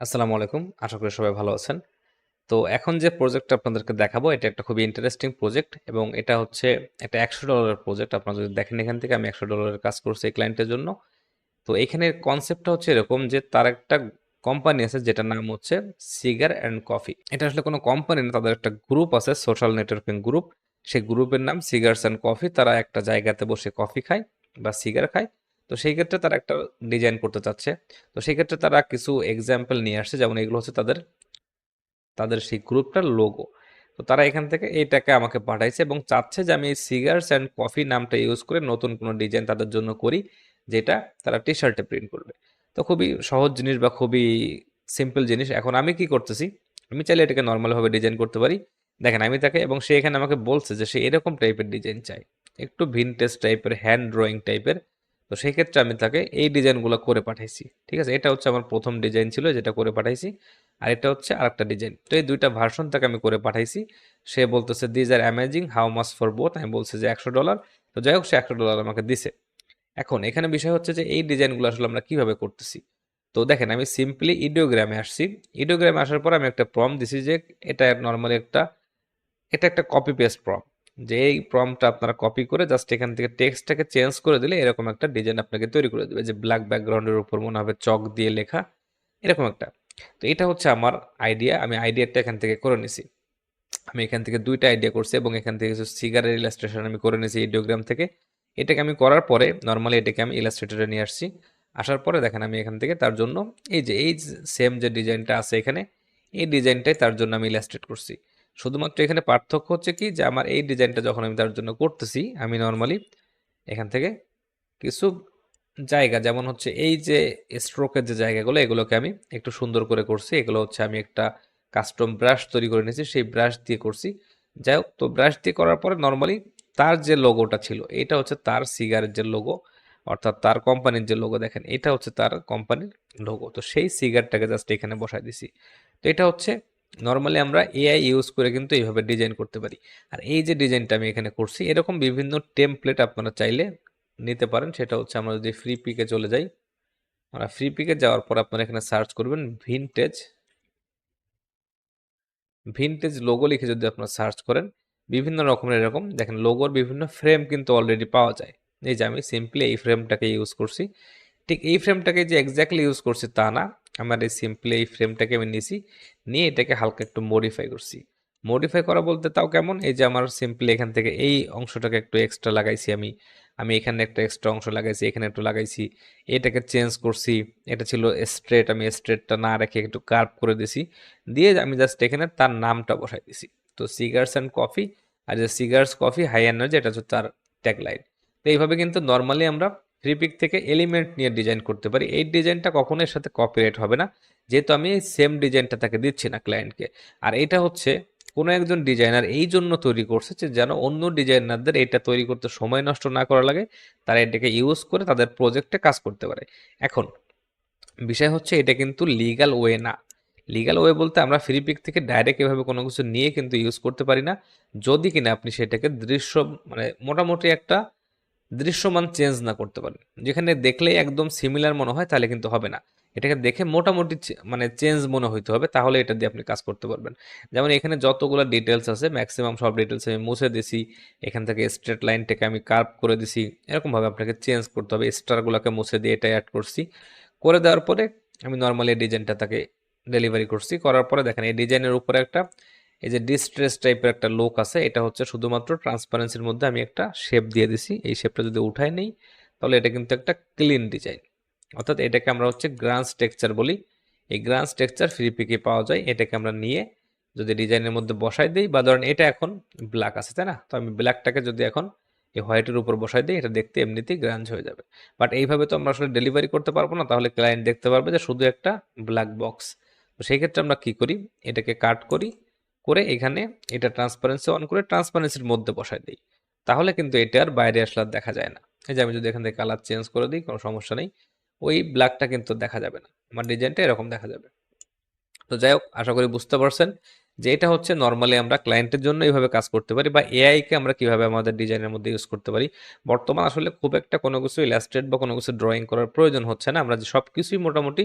আসসালামু আলাইকুম। আশা করি সবাই ভালো আছেন। তো এখন যে প্রজেক্টটা আপনাদেরকে দেখাবো, এটা একটা খুবই ইন্টারেস্টিং প্রজেক্ট এবং এটা হচ্ছে একটা একশো ডলারের প্রজেক্ট। আপনারা যদি দেখেন এখান থেকে আমি একশো ডলারের কাজ করছি এই ক্লায়েন্টের জন্য। তো এখানে কনসেপ্টটা হচ্ছে এরকম যে, তার একটা কোম্পানি আছে যেটার নাম হচ্ছে সিগার অ্যান্ড কফি। এটা আসলে কোনো কোম্পানি না, তাদের একটা গ্রুপ আছে সোশ্যাল নেটওয়ার্কিং গ্রুপ। সেই গ্রুপের নাম সিগার্স অ্যান্ড কফি। তারা একটা জায়গাতে বসে কফি খায় বা সিগার খায়। তো সেই ক্ষেত্রে তারা একটা ডিজাইন করতে চাচ্ছে। তো সেই ক্ষেত্রে তারা কিছু এক্সাম্পল নিয়ে আসছে, যেমন এগুলো হচ্ছে তাদের তাদের সেই গ্রুপটার লোগো। তো তারা এখান থেকে এইটাকে আমাকে পাঠাইছে এবং চাচ্ছে যে আমি এই সিগারস অ্যান্ড কফি নামটা ইউজ করে নতুন কোনো ডিজাইন তাদের জন্য করি, যেটা তারা টি-শার্টে প্রিন্ট করবে। তো খুবই সহজ জিনিস বা খুবই সিম্পল জিনিস। এখন আমি কি করতেছি? আমি চাইলে এটাকে নর্মালভাবে ডিজাইন করতে পারি। দেখেন আমি তাকে, এবং সে এখানে আমাকে বলছে যে সে এরকম টাইপের ডিজাইন চাই একটু ভিনটেজ টাইপের হ্যান্ড ড্রয়িং টাইপের। তো সেই ক্ষেত্রে আমি তাকে এই ডিজাইনগুলো করে পাঠাইছি। ঠিক আছে? এটা হচ্ছে আমার প্রথম ডিজাইন ছিল, যেটা করে পাঠাইছি। আর এটা হচ্ছে আরেকটা ডিজাইন। তো এই দুইটা ভার্সন তাকে আমি করে পাঠাইছি। সে বলতেছে these are amazing how much for both আমি বলছি যে $১০০ তো যাই হোক, সে $১০০ আমাকে দিছে। এখন এখানে বিষয় হচ্ছে যে, এই ডিজাইনগুলো আসলে আমরা কীভাবে করতেছি? তো দেখেন, আমি সিম্পলি ইডিওগ্রামে আসছি। ইডিওগ্রামে আসার পর আমি একটা প্রম্পট দিছি যে, এটা নর্মালি একটা, এটা একটা কপি পেস্ট প্রম্পট। যে এই প্রম্পটটা আপনারা কপি করে জাস্ট এখান থেকে টেক্সটটাকে চেঞ্জ করে দিলে এরকম একটা ডিজাইন আপনাকে তৈরি করে দেবে যে ব্ল্যাক ব্যাকগ্রাউন্ডের উপর মনে হবে চক দিয়ে লেখা, এরকম একটা। তো এটা হচ্ছে আমার আইডিয়া। আমি আইডিয়াটা এখান থেকে করে নিছি। আমি এখান থেকে দুইটা আইডিয়া করছি এবং এখান থেকে কিছু সিগারের ইলাস্ট্রেশন আমি করে নিছি ইডিওগ্রাম থেকে। এটাকে আমি করার পরে নর্মালি এটাকে আমি ইলাস্ট্রেটরে নিয়ে আসছি। আসার পরে দেখেন আমি এখান থেকে তার জন্য এই যে, এই সেম যে ডিজাইনটা আছে এখানে, এই ডিজাইনটাই তার জন্য আমি ইলাস্ট্রেট করছি। শুধুমাত্র এখানে পার্থক্য হচ্ছে কি যে আমার এই ডিজাইনটা যখন আমি তার জন্য করতেছি, আমি নর্মালি এখান থেকে কিছু জায়গা, যেমন হচ্ছে এই যে স্ট্রোকের যে জায়গাগুলো, এগুলোকে আমি একটু সুন্দর করে করছি। এগুলো হচ্ছে আমি একটা কাস্টম ব্রাশ তৈরি করে নিয়েছি, সেই ব্রাশ দিয়ে করছি। যাই হোক, তো ব্রাশ দিয়ে করার পরে নর্মালি তার যে লোগোটা ছিল, এটা হচ্ছে তার সিগারের যে লোগো অর্থাৎ তার কোম্পানির যে লোগো দেখেন, এটা হচ্ছে তার কোম্পানির লোগো। তো সেই সিগারটাকে জাস্ট এখানে বসায় দিছি। তো এটা হচ্ছে নরমালি আমরা এআই ইউজ করে কিন্তু এইভাবে ডিজাইন করতে পারি। আর এই যে ডিজাইনটা আমি এখানে করছি, এরকম বিভিন্ন টেমপ্লেট আপনারা চাইলে নিতে পারেন। সেটা হচ্ছে আমরা যদি ফ্রি পিকে চলে যাই। আমরা ফ্রি পিকে যাওয়ার পর আপনারা এখানে সার্চ করবেন ভিনটেজ ভিনটেজ লোগো লিখে যদি আপনারা সার্চ করেন, বিভিন্ন রকমের এরকম দেখেন লোগোর বিভিন্ন ফ্রেম কিন্তু অলরেডি পাওয়া যায়। এই যে আমি সিম্পলি এই ফ্রেমটাকে ইউজ করছি। ঠিক এই ফ্রেমটাকে যে এক্সাক্টলি ইউজ করছি তা না। আমার এই সিম্পলি এই ফ্রেমটাকে আমি নিছি। নিয়ে এটাকে হালকা একটু মডিফাই করছি। মডিফাই করা বলতে তাও কেমন? এই যে আমার সিম্পলি এখান থেকে এই অংশটাকে একটু এক্সট্রা লাগাইছি আমি। আমি এখানে একটা এক্সট্রা অংশ লাগাইছি, এখানে একটু লাগাইছি। এটাকে চেঞ্জ করছি। এটা ছিল স্ট্রেট আমি স্ট্রেটটা না রেখে একটু কার্ভ করে দিছি। দিয়ে আমি জাস্ট এখানে তার নামটা বসাই দিছি। তো সিগার্স অ্যান্ড কফি আর যে সিগারস কফি হাই এনার্জি এটা হচ্ছে তার ট্যাগলাইন। তো এইভাবে কিন্তু নর্মালি আমরা ফ্রি পিক থেকে এলিমেন্ট নিয়ে ডিজাইন করতে পারি। এই ডিজাইনটা কখনো এর সাথে কপিরাইট হবে না। যেহেতু আমি সেম ডিজাইনটা তাকে দিচ্ছি না ক্লায়েন্টকে। আর এটা হচ্ছে কোনো একজন ডিজাইনার এই জন্য তৈরি করছে যে যেন অন্য ডিজাইনারদের এটা তৈরি করতে সময় নষ্ট না করা লাগে। তারা এটাকে ইউজ করে তাদের প্রজেক্টে কাজ করতে পারে। এখন, বিষয় হচ্ছে এটা কিন্তু লিগ্যাল ওয়ে না। লিগ্যাল ওয়ে বলতে আমরা ফ্রি পিক থেকে ডাইরেক্ট এভাবে কোনো কিছু নিয়ে কিন্তু ইউজ করতে পারি না। যদি কিনা আপনি সেটাকে দৃশ্য মানে মোটামুটি একটা দৃশ্যমান চেঞ্জ না করতে পারেন। যেখানে দেখলেই একদম সিমিলার মনে হয়, তাহলে কিন্তু হবে না। এটাকে দেখে মোটামুটি মানে চেঞ্জ মনে হইতে হবে, তাহলে এটা দিয়ে আপনি কাজ করতে পারবেন। যেমন এখানে যতগুলা ডিটেলস আছে ম্যাক্সিমাম সব ডিটেইলস আমি মুছে দিছি। এখান থেকে স্ট্রেট লাইনটাকে আমি কার্ভ করে দিছি। এরকমভাবে আপনাকে চেঞ্জ করতে হবে। স্টারগুলোকে মুছে দিয়ে এটা অ্যাড করছি। করে দেওয়ার পরে আমি নর্মালি ডিজাইনটা তাকে ডেলিভারি করছি। করার পরে দেখেন, এই ডিজাইনের উপরে একটা এই যে ডিস্ট্রেস টাইপের একটা লোক আছে এটা হচ্ছে শুধুমাত্র ট্রান্সপারেন্সির মধ্যে আমি একটা শেপ দিয়ে দিছি। এই শেপটা যদি উঠায় নেই তাহলে এটা কিন্তু একটা ক্লিন ডিজাইন। অর্থাৎ এটাকে আমরা হচ্ছে গ্রান্স টেক্সচার বলি। এই গ্রান্স টেক্সচার ফ্রি পিকে পাওয়া যায়। এটাকে আমরা নিয়ে যদি ডিজাইনের মধ্যে বসাই দিই বা ধরেন এটা এখন ব্ল্যাক আছে, তাই না? তো আমি ব্ল্যাকটাকে যদি এখন এই হোয়াইটের উপর বসাই দিই এটা দেখতে এমনিতেই গ্রাঞ্জ হয়ে যাবে। বাট এইভাবে তো আমরা আসলে ডেলিভারি করতে পারব না। তাহলে ক্লায়েন্ট দেখতে পারবে যে শুধু একটা ব্ল্যাক বক্স। তো সেই ক্ষেত্রে আমরা কি করি? এটাকে কাট করি। করে এখানে এটা ট্রান্সপারেন্সি অন করে ট্রান্সপারেন্সির মধ্যে বসায় দিই তাহলে কিন্তু এটা আর বাইরে আসলে দেখা যায় না। এই যে আমি যদি এখান থেকে কালার চেঞ্জ করে দিই, কোনো সমস্যা নেই। ওই ব্ল্যাকটা কিন্তু দেখা যাবে না। আমার ডিজাইনটা এরকম দেখা যাবে। তো যাই হোক, আশা করি বুঝতে পারছেন যে এটা হচ্ছে নর্মালি আমরা ক্লায়েন্টের জন্য এইভাবে কাজ করতে পারি বা এআইকে আমরা কীভাবে আমাদের ডিজাইনের মধ্যে ইউজ করতে পারি। বর্তমান আসলে খুব একটা কোনো কিছু ইলাস্ট্রেট বা কোনো কিছু ড্রয়িং করার প্রয়োজন হচ্ছে না। আমরা সব কিছুই মোটামুটি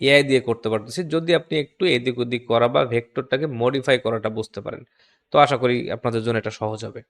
এআই দিয়ে করতে পারতেছি। যদি আপনি একটু এদিক ওদিক করা বা ভেক্টরটাকে মডিফাই করাটা বুঝতে পারেন, তো আশা করি আপনাদের জন্য এটা সহজ হবে।